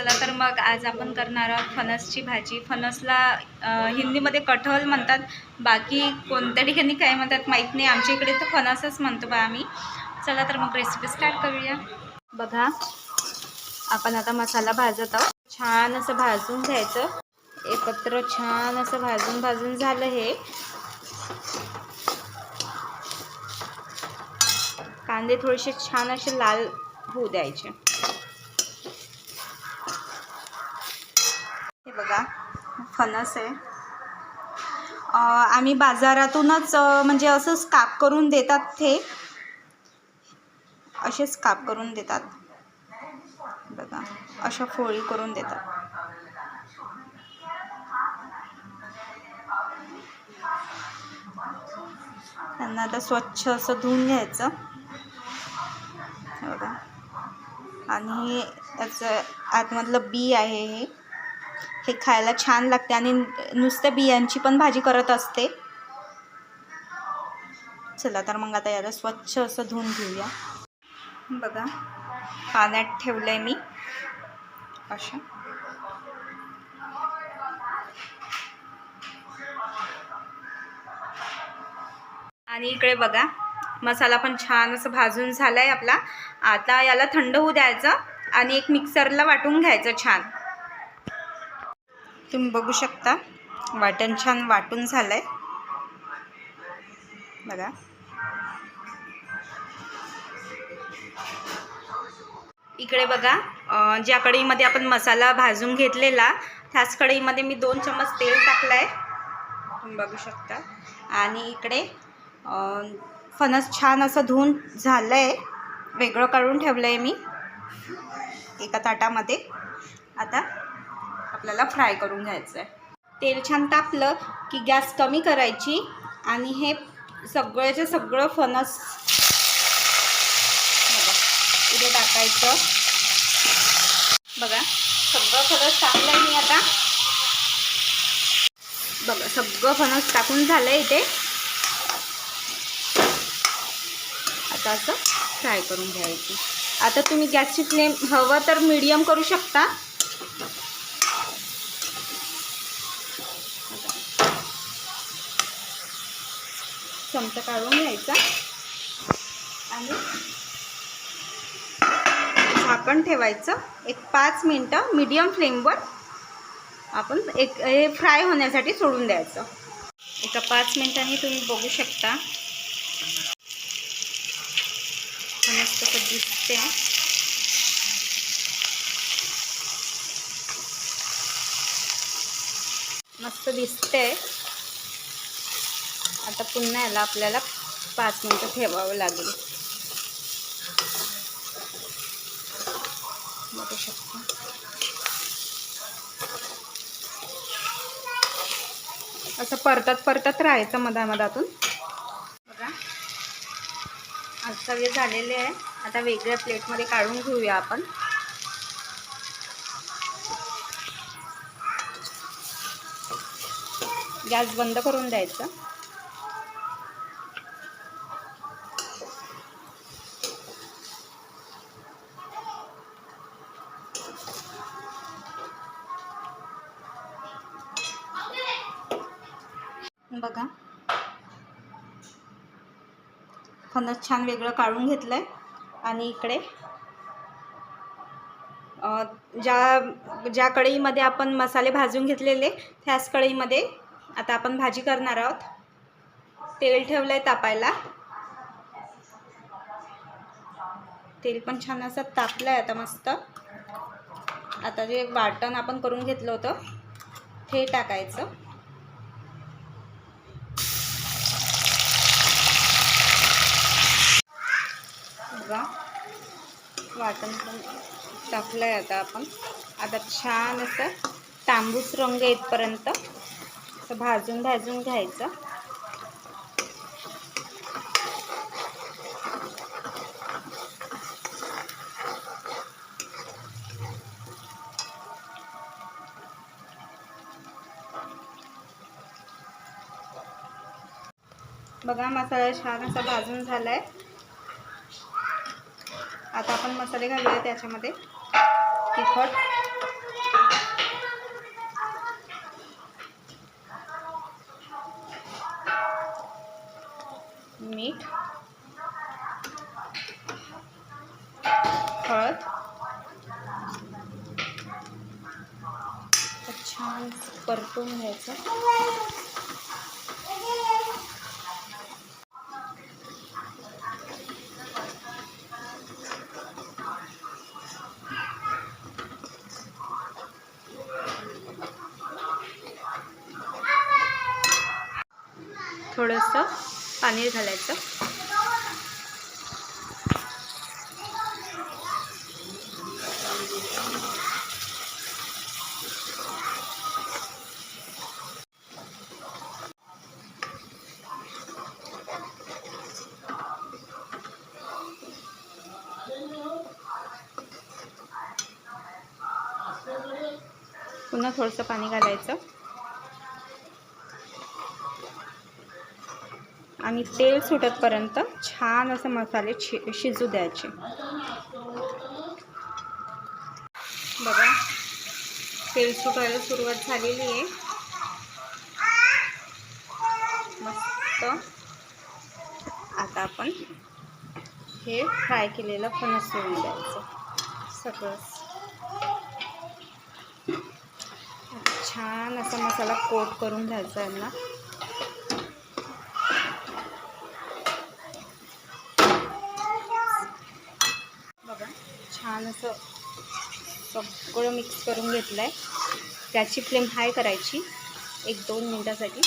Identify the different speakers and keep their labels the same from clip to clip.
Speaker 1: चला तर मग आज आपण करणार आहोत फणसची भाजी. फणसला हिंदीमध्ये कठहल म्हणतात. बाकी कोणत्या ठिकाणी काय म्हणतात माहीत नाही. आमच्या इकडे तर फणसच म्हणतो बा आम्ही. चला तर मग रेसिपी स्टार्ट करूया. बघा आपण आता मसाला भाजत आहोत. छान असं भाजून घ्यायचं. एकत्र छान असं भाजून भाजून झालं हे. कांदे थोडेसे छान असे लाल होऊ द्यायचे. बघा फणस आहे. आम्ही बाजारातूनच म्हणजे असंच काप करून देतात ते. असेच काप करून देतात. बघा अशा फोळी करून देतात. त्यांना आता स्वच्छ असं धुवून घ्यायचं. बघा. आणि याचं आतमधलं बी आहे हे. हे खायला छान लागते आणि नुसत्या बियांची पण भाजी करत असते. चला तर मग आता याला स्वच्छ असं धुवून घेऊया. बघा पाण्यात ठेवलं आहे मी. अशा. आणि इकडे बघा मसाला पण छान असं भाजून झाला आहे आपला. आता याला थंड होऊ द्यायचं आणि एक मिक्सरला वाटून घ्यायचं छान. तुम्ही बघू शकता. वाटण छान वाटून झालं आहे बघा. इकडे बघा ज्या कढईमध्ये आपण मसाला भाजून घेतलेला त्याच कढईमध्ये मी दोन चम्मच तेल टाकलं आहे तुम्ही बघू शकता. आणि इकडे फणस छान असं धुवून झालं आहे वेगळं काढून ठेवलं आहे मी एका ताटामध्ये. आता आपल्याला फ्राय करून घ्यायचं आहे तेल छान तापलं की गॅस कमी करायची आणि हे सगळ्याचे सगळं फणस बघा इथे टाकायचं. बघा सगळं फणस टाकलं आहे मी आता. बघा सगळं फणस टाकून झालं आहे इथे. आता असं फ्राय करून घ्यायची. आता तुम्ही गॅसची फ्लेम हवं तर मीडियम करू शकता. चमचा काढून घ्यायचा. आणि झाकण ठेवायचं. एक पाच मिनटं मीडियम फ्लेमवर आपण एक हे फ्राय होण्यासाठी सोडून द्यायचं. एका पाच मिनिटांनी तुम्ही बघू शकता. मस्त दिसते. मस्त दिसते आता पुन्हा याला आपल्याला पाच मिनटं ठेवावं लागेल. बघू शकता. असं परतत परतत राहायचं मधामधातून. बघा. आजचा वेळ झालेले आहे. आता वेगळ्या प्लेटमध्ये काढून घेऊया आपण. गॅस बंद करून द्यायचं. बघा. फणस छान वेगळं काढून घेतलं आहे आणि इकडे ज्या ज्या कढईमध्ये आपण मसाले भाजून घेतलेले त्याच कढईमध्ये आता आपण भाजी करणार आहोत. तेल ठेवलं आहे तापायला. तेल पण छान असं तापलं आहे आता मस्त. आता जे वाटण आपण करून घेतलं होतं ते टाकायचं बघा वाटण पण टाकलं आहे आता आपण. आता छान असं तांबूस रंग येतपर्यंत असं भाजून भाजून घ्यायचं. बघा मसाला छान असा भाजून झाला आहे आता आपण मसाले घालूया त्याच्यामध्ये. तिखट. मीठ. हळद. छान परतून घ्यायचं. पाणी घालायचं. पुन्हा थोडंसं पाणी घालायचं. आणि तेल सुटतपर्यंत छान असे मसाले शि शिजू द्यायचे. बघा तेल सुटायला सुरुवात झालेली आहे. मस्त. आता आपण हे फ्राय केलेलं फणस सोडून द्यायचं. सगळंच. छान असा मसाला कोट करून घ्यायचा यांना ना बघा छान असं सगळं मिक्स करून घेतलं आहे त्याची फ्लेम हाय करायची. एक दोन मिनटासाठी.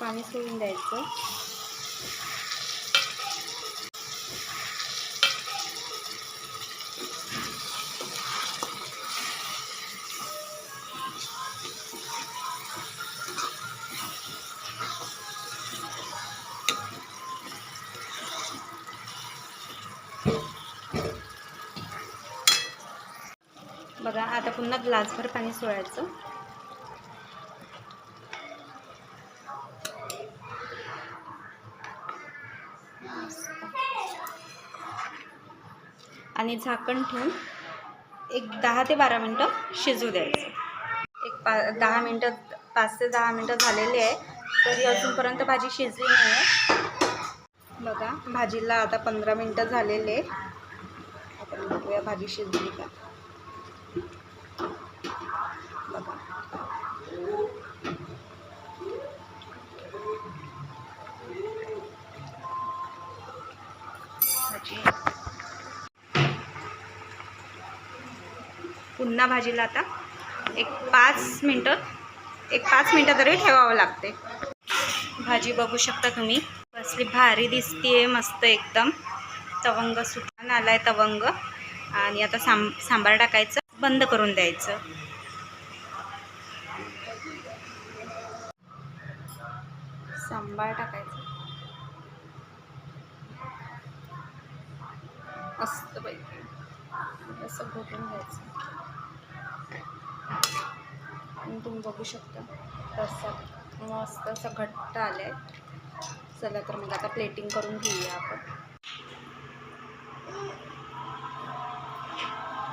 Speaker 1: पाणी सोडून द्यायचं. पुन्हा ग्लासभर पाणी सोडायचं. आणि झाकण ठेवून एक दहा ते बारा मिनटं शिजू द्यायचं. एक पा दहा मिनटं पाच ते दहा मिनटं झालेली आहे तरी अजूनपर्यंत भाजी शिजली नाही आहे. बघा भाजीला आता पंधरा मिनटं झालेले आपण बघूया भाजी शिजली का. भाजी पुन्हा भाजीला आता एक पाच मिनटं एक पाच मिनटं तरी ठेवावं लागते. भाजी बघू शकता तुम्ही. कसली भारी दिसतीये मस्त एकदम. तवंग सुटान आलाय तवंग. आणि आता सांब सांबार टाकायचं बंद करून द्यायचं. सांबार टाकायचं. मस्त पैकी असं घोटून घ्यायचं. आणि तुम्ही बघू शकता तसं मस्त असं घट्ट आलं आहे चला तर मग आता प्लेटिंग करून घेऊया आपण.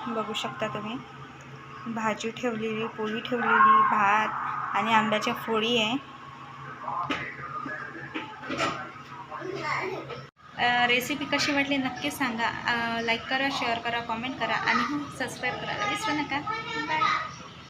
Speaker 1: बघू शकता तुम्ही भाजी ठेवलेली पोळी ठेवलेली भात आणि आंब्याच्या फोडी आहे. रेसिपी कशी वाटली नक्की सांगा. लाईक करा शेअर करा कॉमेंट करा आणि हो, सबस्क्राईब करायला विसरू नका. बाय